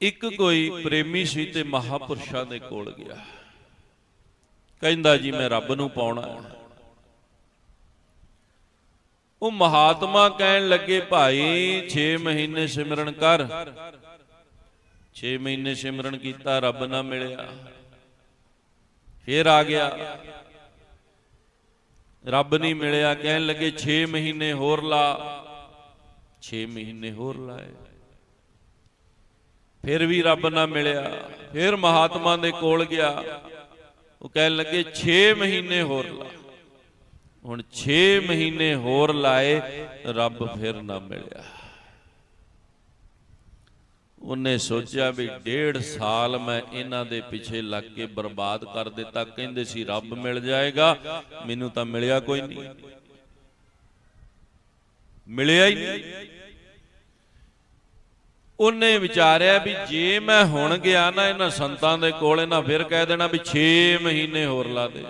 ਇੱਕ ਕੋਈ ਪ੍ਰੇਮੀ ਸੀ ਤੇ ਮਹਾਪੁਰਸ਼ਾਂ ਦੇ ਕੋਲ ਗਿਆ। ਕਹਿੰਦਾ, ਜੀ, ਮੈਂ ਰੱਬ ਨੂੰ ਪਾਉਣਾ ਹੈ। ਉਹ ਮਹਾਤਮਾ ਕਹਿਣ ਲੱਗੇ, ਭਾਈ 6 ਮਹੀਨੇ ਸਿਮਰਨ ਕਰ। 6 ਮਹੀਨੇ ਸਿਮਰਨ ਕੀਤਾ, ਰੱਬ ਨਾ ਮਿਲਿਆ। ਫੇਰ ਆ ਗਿਆ। ਰੱਬ ਨਹੀਂ ਮਿਲਿਆ, ਕਹਿਣ ਲੱਗੇ 6 ਮਹੀਨੇ ਹੋਰ ਲਾ। 6 ਮਹੀਨੇ ਹੋਰ ਲਾਏ। ਫਿਰ ਵੀ ਰੱਬ ਨਾ ਮਿਲਿਆ, ਫਿਰ ਮਹਾਤਮਾ ਦੇ ਕੋਲ ਗਿਆ। ਉਹ ਕਹਿਣ ਲੱਗੇ 6 ਮਹੀਨੇ ਹੋਰ ਲਾ। ਹੁਣ 6 ਮਹੀਨੇ ਹੋਰ ਲਾਏ, ਰੱਬ ਫਿਰ ਨਾ ਮਿਲਿਆ। ਉਹਨੇ ਸੋਚਿਆ ਵੀ ਡੇਢ ਸਾਲ ਮੈਂ ਇਹਨਾਂ ਦੇ ਪਿੱਛੇ ਲੱਗ ਕੇ ਬਰਬਾਦ ਕਰ ਦਿੱਤਾ। ਕਹਿੰਦੇ ਸੀ, ਰੱਬ ਮਿਲ ਜਾਏਗਾ, ਮੈਨੂੰ ਤਾਂ ਮਿਲਿਆ ਕੋਈ ਨਹੀਂ। ਮਿਲਿਆ ਹੀ ਨਹੀਂ। ਉਹਨੇ ਵਿਚਾਰਿਆ ਵੀ ਜੇ ਮੈਂ ਹੁਣ ਗਿਆ ਨਾ ਇਹਨਾਂ ਸੰਤਾਂ ਦੇ ਕੋਲ, ਇਹਨਾਂ ਫਿਰ ਕਹਿ ਦੇਣਾ ਵੀ 6 ਮਹੀਨੇ ਹੋਰ ਲਾ ਦੇ।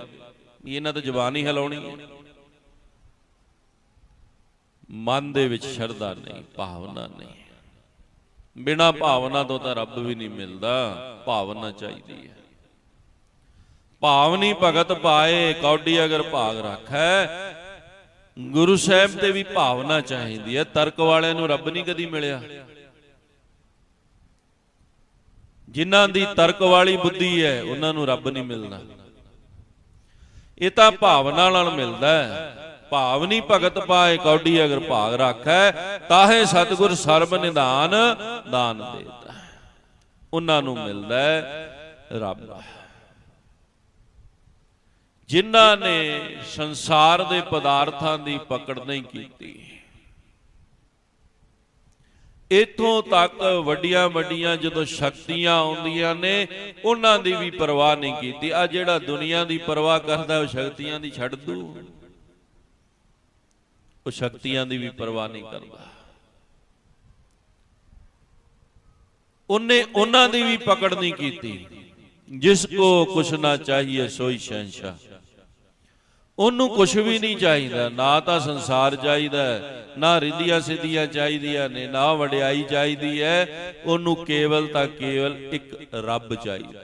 ਵੀ ਇਹਨਾਂ ਤਾਂ ਜ਼ਬਾਨ ਹੀ ਹਿਲਾਉਣੀ ਹੈ। ਮਨ ਦੇ ਵਿੱਚ ਸ਼ਰਧਾ ਨਹੀਂ, ਭਾਵਨਾ ਨਹੀਂ। ਬਿਨਾ ਭਾਵਨਾ ਤੋਂ ਤਾਂ ਰੱਬ ਵੀ ਨਹੀਂ ਮਿਲਦਾ, ਭਾਵਨਾ ਚਾਹੀਦੀ ਹੈ। ਭਾਵਨੀ ਭਗਤ ਪਾਏ, ਕੌਡੀ ਅਗਰ ਭਾਗ ਰੱਖੈ, ਗੁਰੂ ਸਾਹਿਬ ਤੇ ਵੀ ਭਾਵਨਾ ਚਾਹੀਦੀ ਹੈ। ਤਰਕ ਵਾਲਿਆਂ ਨੂੰ ਰੱਬ ਨਹੀਂ ਕਦੀ ਮਿਲਿਆ। ਜਿਨ੍ਹਾਂ ਦੀ ਤਰਕ ਵਾਲੀ ਬੁੱਧੀ ਹੈ ਉਹਨਾਂ ਨੂੰ ਰੱਬ ਨਹੀਂ ਮਿਲਦਾ ਇਹ ਤਾਂ ਭਾਵਨਾ ਨਾਲ ਮਿਲਦਾ ਹੈ। ਭਾਵਨੀ ਭਗਤ ਪਾਏ ਕੌਡੀ ਅਗਰ ਭਾਗ ਰੱਖੈ ਤਾਹੇ ਸਤਿਗੁਰ ਸਰਬ ਨਿਧਾਨ ਦਾਨ ਦੇਤਾ ਉਹਨਾਂ ਨੂੰ ਮਿਲਦਾ ਹੈ ਰੱਬ। ਜਿਨ੍ਹਾਂ ਨੇ ਸੰਸਾਰ ਦੇ ਪਦਾਰਥਾਂ ਦੀ ਪਕੜ ਨਹੀਂ ਕੀਤੀ। ਇਥੋਂ ਤੱਕ ਵੱਡੀਆਂ ਵੱਡੀਆਂ ਜਦੋਂ ਸ਼ਕਤੀਆਂ ਆਉਂਦੀਆਂ ਨੇ, ਉਹਨਾਂ ਦੀ ਵੀ ਪਰਵਾਹ ਨਹੀਂ ਕੀਤੀ। ਆ ਜਿਹੜਾ ਦੁਨੀਆ ਦੀ ਪਰਵਾਹ ਕਰਦਾ, ਉਹ ਸ਼ਕਤੀਆਂ ਦੀ ਛੱਡ ਦੂ। ਉਹ ਸ਼ਕਤੀਆਂ ਦੀ ਵੀ ਪਰਵਾਹ ਨਹੀਂ ਕਰਦਾ। ਉਹਨੇ ਉਹਨਾਂ ਦੀ ਵੀ ਪਕੜ ਨਹੀਂ ਕੀਤੀ। ਜਿਸ ਕੋ ਕੁਛ ਨਾ ਚਾਹੀਏ, ਸੋਈ ਸ਼ਹਿਨशाह ਉਹਨੂੰ ਕੁਝ ਵੀ ਨਹੀਂ ਚਾਹੀਦਾ। ਨਾ ਤਾਂ ਸੰਸਾਰ ਚਾਹੀਦਾ ਨਾ ਰਿੱਧੀਆਂ ਸਿੱਧੀਆਂ ਚਾਹੀਦੀਆਂ ਨੇ ਨਾ ਵਡਿਆਈ ਚਾਹੀਦੀ ਹੈ। ਉਹਨੂੰ ਕੇਵਲ ਤਾਂ ਕੇਵਲ ਇੱਕ ਰੱਬ ਚਾਹੀਦਾ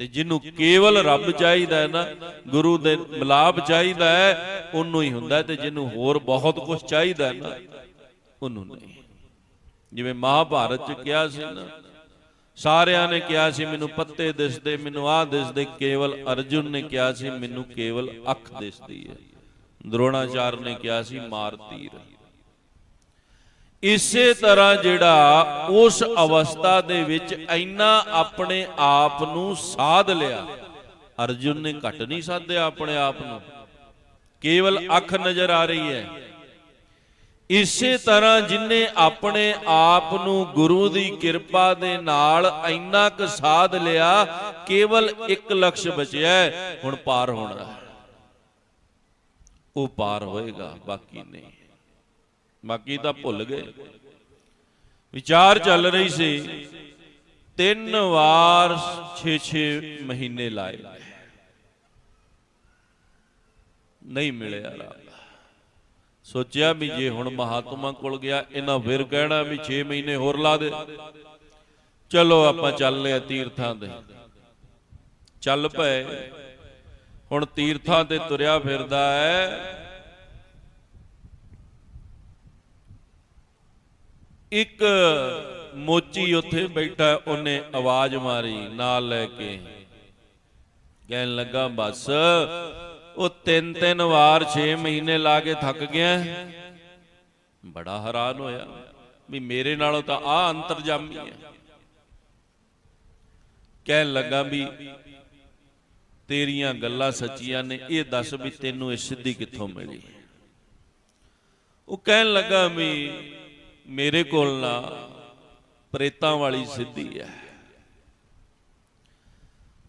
ਤੇ ਜਿਹਨੂੰ ਕੇਵਲ ਰੱਬ ਚਾਹੀਦਾ ਹੈ ਨਾ ਗੁਰੂ ਦੇ ਮਿਲਾਪ ਚਾਹੀਦਾ ਹੈ ਉਹਨੂੰ ਹੀ ਹੁੰਦਾ ਤੇ ਜਿਹਨੂੰ ਹੋਰ ਬਹੁਤ ਕੁਝ ਚਾਹੀਦਾ ਹੈ ਨਾ ਉਹਨੂੰ ਨਹੀਂ। ਜਿਵੇਂ ਮਹਾਭਾਰਤ ਚ ਕਿਹਾ ਸੀ ਨਾ ਸਾਰਿਆਂ ਨੇ ਕਿਹਾ ਸੀ, ਮੈਨੂੰ ਪੱਤੇ ਦਿਸਦੇ, ਮੈਨੂੰ ਆਹ ਦਿਸਦੇ, ਕੇਵਲ ਅਰਜੁਨ ਨੇ ਕਿਹਾ ਸੀ, ਮੈਨੂੰ ਕੇਵਲ ਅੱਖ ਦਿਸਦੀ ਹੈ। ਦਰੋਣਾਚਾਰ ਨੇ ਕਿਹਾ ਸੀ, ਮਾਰ ਤੀਰ। ਇਸੇ ਤਰ੍ਹਾਂ ਜਿਹੜਾ ਉਸ ਅਵਸਥਾ ਦੇ ਵਿੱਚ ਇੰਨਾ ਆਪਣੇ ਆਪ ਨੂੰ ਸਾਧ ਲਿਆ, ਅਰਜੁਨ ਨੇ ਘਟ ਨਹੀਂ ਸਾਧਿਆ ਆਪਣੇ ਆਪ ਨੂੰ। ਕੇਵਲ ਅੱਖ ਨਜ਼ਰ ਆ ਰਹੀ ਹੈ। ਇਸੇ ਤਰ੍ਹਾਂ ਜਿਨੇ ਆਪਣੇ ਆਪ ਨੂੰ ਗੁਰੂ ਦੀ ਕਿਰਪਾ ਦੇ ਨਾਲ ਇੰਨਾ ਕੁ ਸਾਧ ਲਿਆ, ਕੇਵਲ ਇੱਕ ਲਕਸ਼ ਬਚਿਆ ਹੁਣ ਪਾਰ ਹੋਣਾ ਉਹ ਪਾਰ ਹੋਏਗਾ, ਬਾਕੀ ਨਹੀਂ। ਬਾਕੀ ਤਾਂ ਭੁੱਲ ਗਏ। ਵਿਚਾਰ ਚੱਲ ਰਹੀ ਸੀ, ਤਿੰਨ ਵਾਰ 6-6 ਮਹੀਨੇ ਲਾਏ। ਨਹੀਂ ਮਿਲਿਆ ਰੱਬ ਸੋਚਿਆ ਵੀ ਜੇ ਹੁਣ ਮਹਾਤਮਾ ਕੋਲ ਗਿਆ, ਇਹਨਾਂ ਫਿਰ ਕਹਿਣਾ ਵੀ 6 ਮਹੀਨੇ ਹੋਰ ਲਾ ਦੇ। ਚਲੋ ਆਪਾਂ ਚੱਲਦੇ ਆ ਤੀਰਥਾਂ ਤੇ। ਚੱਲ ਪਏ। ਹੁਣ ਤੀਰਥਾਂ ਤੇ ਤੁਰਿਆ ਫਿਰਦਾ ਹੈ। ਇੱਕ ਮੋਚੀ ਉੱਥੇ ਬੈਠਾ, ਉਹਨੇ ਆਵਾਜ਼ ਮਾਰੀ, ਨਾਲ ਲੈ ਕੇ। ਕਹਿਣ ਲੱਗਾ, ਬਸ ਉਹ ਤਿੰਨ ਤਿੰਨ ਵਾਰ 6 ਮਹੀਨੇ ਲਾ ਕੇ ਥੱਕ ਗਿਆ। ਬੜਾ ਹੈਰਾਨ ਹੋਇਆ ਵੀ ਮੇਰੇ ਨਾਲੋਂ ਤਾਂ ਆ ਅੰਤਰਜਾਮੀ ਹੈ। ਕਹਿਣ ਲੱਗਾ ਵੀ ਤੇਰੀਆਂ ਗੱਲਾਂ ਸੱਚੀਆਂ ਨੇ, ਇਹ ਦੱਸ ਵੀ ਤੈਨੂੰ ਇਹ ਸਿੱਧੀ ਕਿੱਥੋਂ ਮਿਲੀ? ਉਹ ਕਹਿਣ ਲੱਗਾ ਵੀ ਮੇਰੇ ਕੋਲ ਨਾ ਪ੍ਰੇਤਾਂ ਵਾਲੀ ਸਿੱਧੀ ਹੈ।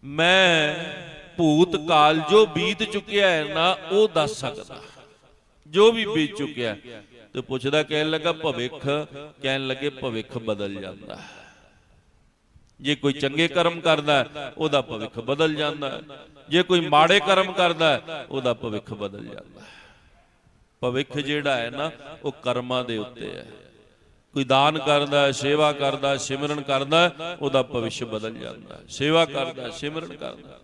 ਮੈਂ ਭੂਤ ਕਾਲ ਜੋ ਬੀਤ ਚੁੱਕਿਆ ਹੈ ਨਾ, ਉਹ ਦੱਸ ਸਕਦਾ ਜੋ ਵੀ ਬੀਤ ਚੁੱਕਿਆ ਤੇ ਪੁੱਛਦਾ, ਕਹਿਣ ਲੱਗਾ, ਭਵਿੱਖ, ਕਹਿਣ ਲੱਗੇ ਭਵਿੱਖ ਬਦਲ ਜਾਂਦਾ ਹੈ। ਜੇ ਕੋਈ ਚੰਗੇ ਕਰਮ ਕਰਦਾ ਉਹਦਾ ਭਵਿੱਖ ਬਦਲ ਜਾਂਦਾ ਹੈ। ਜੇ ਕੋਈ ਮਾੜੇ ਕਰਮ ਕਰਦਾ ਉਹਦਾ ਭਵਿੱਖ ਬਦਲ ਜਾਂਦਾ ਹੈ। ਭਵਿੱਖ ਜਿਹੜਾ ਹੈ ਨਾ, ਉਹ ਕਰਮਾਂ ਦੇ ਉੱਤੇ ਹੈ ਕੋਈ ਦਾਨ ਕਰਦਾ ਸੇਵਾ ਕਰਦਾ ਸਿਮਰਨ ਕਰਦਾ ਉਹਦਾ ਭਵਿੱਖ ਬਦਲ ਜਾਂਦਾ ਸੇਵਾ ਕਰਦਾ ਸਿਮਰਨ ਕਰਦਾ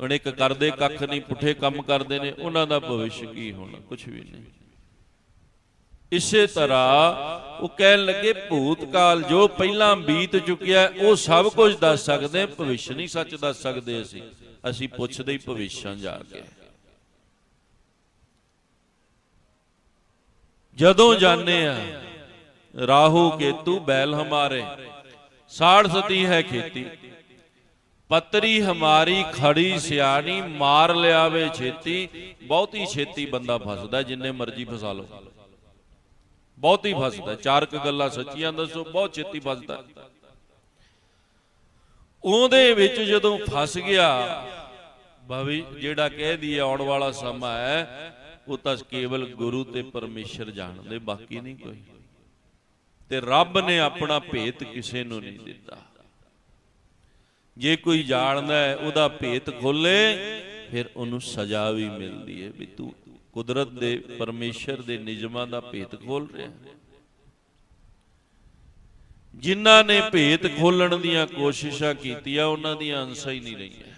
ਹੁਣ ਇੱਕ ਕਰਦੇ ਕੱਖ ਨਹੀਂ, ਪੁੱਠੇ ਕੰਮ ਕਰਦੇ ਨੇ, ਉਹਨਾਂ ਦਾ ਭਵਿੱਖ ਕੀ ਹੋਣਾ? ਕੁਝ ਵੀ ਨਹੀਂ। ਇਸੇ ਤਰ੍ਹਾਂ ਉਹ ਕਹਿਣ ਲੱਗੇ ਭੂਤ ਕਾਲ ਜੋ ਪਹਿਲਾਂ ਬੀਤ ਚੁੱਕਿਆ, ਉਹ ਸਭ ਕੁਝ ਦੱਸ ਸਕਦੇ, ਭਵਿੱਖ ਨਹੀਂ ਸੱਚ ਦੱਸ ਸਕਦੇ ਅਸੀਂ। ਅਸੀਂ ਪੁੱਛਦੇ ਹੀ ਭਵਿੱਖਾਂ ਜਾ ਕੇ। ਜਦੋਂ ਜਾਣੇ ਆ, ਰਾਹੂ ਕੇਤੂ ਬੈਲ ਹਮਾਰੇ, ਸਾੜ ਸਤੀ ਹੈ ਖੇਤੀ। ਪਤਰੀ ਹਮਾਰੀ ਖੜੀ ਸਿਆਣੀ ਮਾਰ ਲਿਆਵੇ ਛੇਤੀ, ਬਹੁਤੀ ਛੇਤੀ ਬੰਦਾ ਫਸਦਾ ਜਿੰਨੇ ਮਰਜ਼ੀ ਫਸਾ ਲਓ। ਬਹੁਤੀ ਫਸਦਾ ਚਾਰ ਕੁ ਗੱਲਾਂ ਸੱਚੀਆਂ ਦੱਸੋ, ਬਹੁਤ ਛੇਤੀ ਫਸਦਾ ਉਹਦੇ ਵਿੱਚ ਜਦੋਂ ਫਸ ਗਿਆ, ਭਵੀ ਜਿਹੜਾ ਕਹਿ ਦਈਏ ਆਉਣ ਵਾਲਾ ਸਮਾਂ ਹੈ, ਉਹ ਤਾਂ ਕੇਵਲ ਗੁਰੂ ਤੇ ਪਰਮੇਸ਼ਰ ਜਾਣਦੇ, ਬਾਕੀ ਨਹੀਂ ਕੋਈ। ਤੇ ਰੱਬ ਨੇ ਆਪਣਾ ਭੇਤ ਕਿਸੇ ਨੂੰ ਨਹੀਂ ਦਿੱਤਾ। ਜੇ ਕੋਈ ਜਾਣਦਾ ਹੈ, ਉਹਦਾ ਭੇਤ ਖੋਲੇ, ਫਿਰ ਉਹਨੂੰ ਸਜ਼ਾ ਵੀ ਮਿਲਦੀ ਹੈ ਵੀ ਤੂੰ ਕੁਦਰਤ ਦੇ, ਪਰਮੇਸ਼ਰ ਦੇ ਨਿਯਮਾਂ ਦਾ ਭੇਤ ਖੋਲ ਰਿਹਾ ਜਿਨ੍ਹਾਂ ਨੇ ਭੇਤ ਖੋਲਣ ਦੀਆਂ ਕੋਸ਼ਿਸ਼ਾਂ ਕੀਤੀਆਂ, ਉਹਨਾਂ ਦੀਆਂ ਅੰਸਾਂ ਹੀ ਨਹੀਂ ਰਹੀਆਂ।